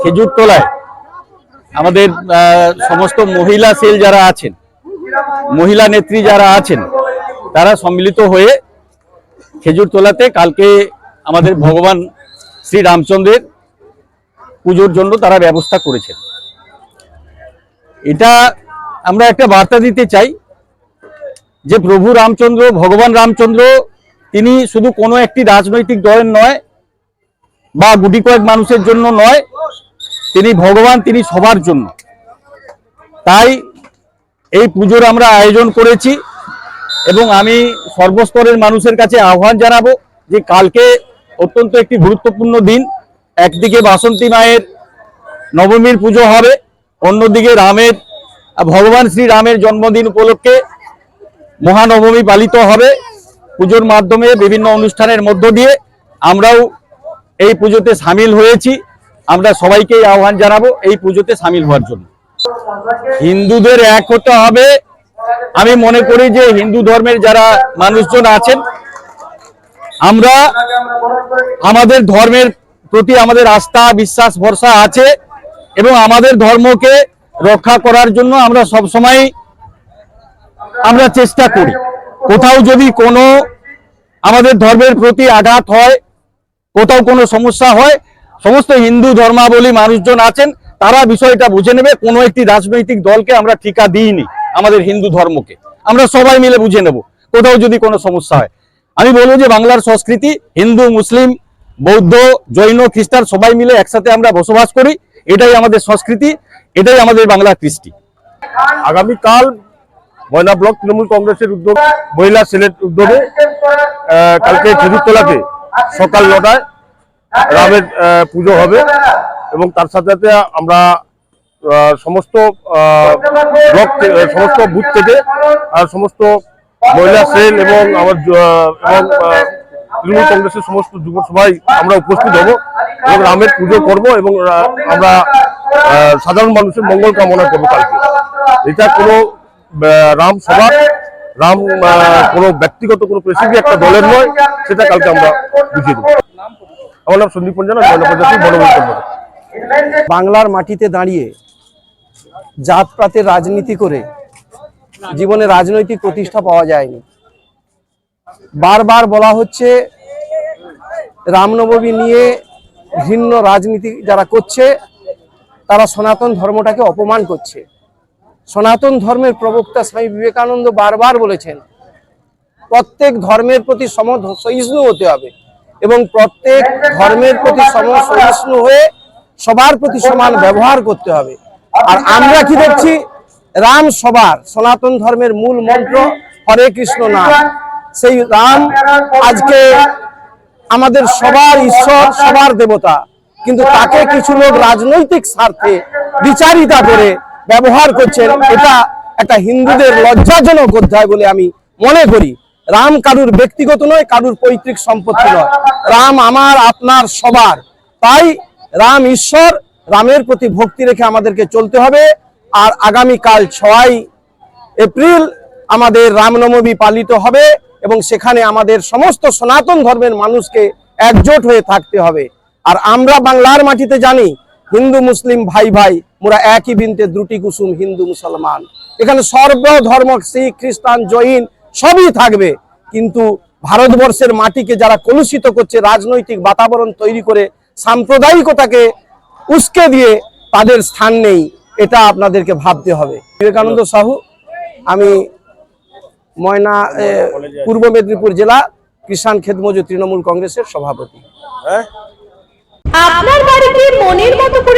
খেজুর তলায় আমাদের সমস্ত মহিলা সেল যারা আছেন, মহিলা নেত্রী যারা আছেন, তারা সম্মিলিত হয়ে খেজুর তোলাতে কালকে আমাদের ভগবান শ্রী রামচন্দ্রের পুজোর জন্য তারা ব্যবস্থা করেছেন। এটা আমরা একটা বার্তা দিতে চাই যে প্রভু রামচন্দ্র, ভগবান রামচন্দ্র, তিনি শুধু কোনো একটি রাজনৈতিক দলের নয় বা গুটি কয়েক মানুষের জন্য নয়, তিনি ভগবান, তিনি সবার জন্য। তাই এই পুজোর আমরা আয়োজন করেছি এবং আমি সর্বস্তরের মানুষের কাছে আহ্বান জানাব যে কালকে অত্যন্ত একটি গুরুত্বপূর্ণ দিন। একদিকে বাসন্তী মায়ের নবমীর পুজো হবে, অন্যদিকে রামের, ভগবান শ্রী রামের জন্মদিন উপলক্ষে মহানবমী পালিত হবে। পুজোর মাধ্যমে বিভিন্ন অনুষ্ঠানের মধ্য দিয়ে আমরাও এই পুজোতে সামিল হয়েছি। আমরা সবাইকেই আহ্বান জানাব এই পুজোতে সামিল হওয়ার জন্য। হিন্দুদের এক হতে হবে। আমি মনে করি যে হিন্দু ধর্মের যারা মানুষজন আছেন, আমরা আমাদের ধর্মের প্রতি আমাদের আস্থা, বিশ্বাস, ভরসা আছে এবং আমাদের ধর্মকে রক্ষা করার জন্য আমরা সব সময় আমরা চেষ্টা করি। কোথাও যদি কোনো আমাদের ধর্মের প্রতি আঘাত হয় কোথাও কোনো সমস্যা হয়, সমস্ত হিন্দু ধর্মাবলী মানুষজন আছেন, তারা বিষয়টা বুঝে নেবে, কোনো একটি রাজনৈতিক দলকে আমরা ঠিকা দিইনি আমাদের হিন্দু ধর্মকে। আমরা সবাই মিলে বুঝে নেব, কোথাও যদি কোনো সমস্যা হয়। আমি বলব যে বাংলার সংস্কৃতি, হিন্দু, মুসলিম, বৌদ্ধ, জৈন, খ্রিস্টান সবাই মিলে একসাথে আমরা বসবাস করি, এটাই আমাদের সংস্কৃতি, এটাই আমাদের বাংলার কৃষ্টি। আগামীকাল ময়না ব্লক তৃণমূল কংগ্রেসের উদ্যোগ, মহিলা সেলের উদ্যোগে কালকে খেজুরতলাতে সকাল নটায় রামের পুজো হবে এবং তার সাথে সাথে আমরা সমস্ত ব্লক সমস্ত বুথ থেকে আর সমস্ত মহিলা সেল এবং আমার এবং তৃণমূল কংগ্রেসের সমস্ত যুব সবাই আমরা উপস্থিত হব এবং রামের পুজো করব এবং আমরা সাধারণ মানুষের মঙ্গল কামনা করব কালকে। এটা কোনো রাম সভা রাম কোনো ব্যক্তিগত কোনো প্রেসিডি একটা দলের নয়, সেটা কালকে আমরা বুঝিয়ে দেবো। আমার নাম সন্দীপ পঞ্জান বাংলার মাটিতে দাঁড়িয়ে জাতপাতের রাজনীতি করে জীবনে রাজনৈতিক প্রতিষ্ঠা পাওয়া যায়নি। বারবার বলা হচ্ছে রামনবমী নিয়ে ভিন্ন রাজনীতি যারা করছে, তারা সনাতন ধর্মটাকে অপমান করছে। সনাতন ধর্মের প্রবক্তা স্বামী বিবেকানন্দ বারবার বলেছেন, প্রত্যেক ধর্মের প্রতি সম সহিষ্ণু হতে হবে এবং প্রত্যেক ধর্মের প্রতি সম সহিষ্ণু হয়ে সবার প্রতি সমান ব্যবহার করতে হবে। আর আমরা কি দেখছি? রাম সবার, সনাতন ধর্মের মূল মন্ত্র হরে কৃষ্ণ নাম। সেই রাম আজকে আমাদের সবার ঈশ্বর, সবার দেবতা, কিন্তু তাকে কিছু লোক রাজনৈতিক স্বার্থে বিচারিতা করে ব্যবহার করছেন এটা একটা হিন্দুদের লজ্জাজনক অধ্যায় বলে আমি মনে করি। রাম কারুর ব্যক্তিগত নয় কারুর পৈতৃক সম্পত্তি নয়। রাম আমার আপনার সবার। তাই রাম ঈশ্বর রামের প্রতি ভক্তি রেখে আমাদেরকে চলতে হবে। আর আগামী কাল ছয় এপ্রিল আমাদের রামনবমী পালিত হবে এবং সেখানে আমাদের সমস্ত সনাতন ধর্মের মানুষকে একজোট হয়ে থাকতে হবে। আর আমরা বাংলার মাটিতে জানি হিন্দু, মুসলিম, ভাই ভাই, মোরা একই বিনতে দ্রুটি কুসুম হিন্দু, মুসলমান। এখানে সর্ব ধর্ম শিখ খ্রিস্টান জৈন, সবই থাকবে। কিন্তু ভারতবর্ষের মাটিকে যারা কলুষিত করছে, রাজনৈতিক বাতাবরণ তৈরি করে সাম্প্রদায়িকতাকে উস্কে দিয়ে তাদের স্থান নেই, এটা আপনাদেরকে ভাবতে হবে। বিবেকানন্দ সাহু, আমি ময়না পূর্ব মেদিনীপুর জেলা, কিষাণ খেতমজুর তৃণমূল কংগ্রেসের সভাপতি। আপনার বাড়িকে মনের মতো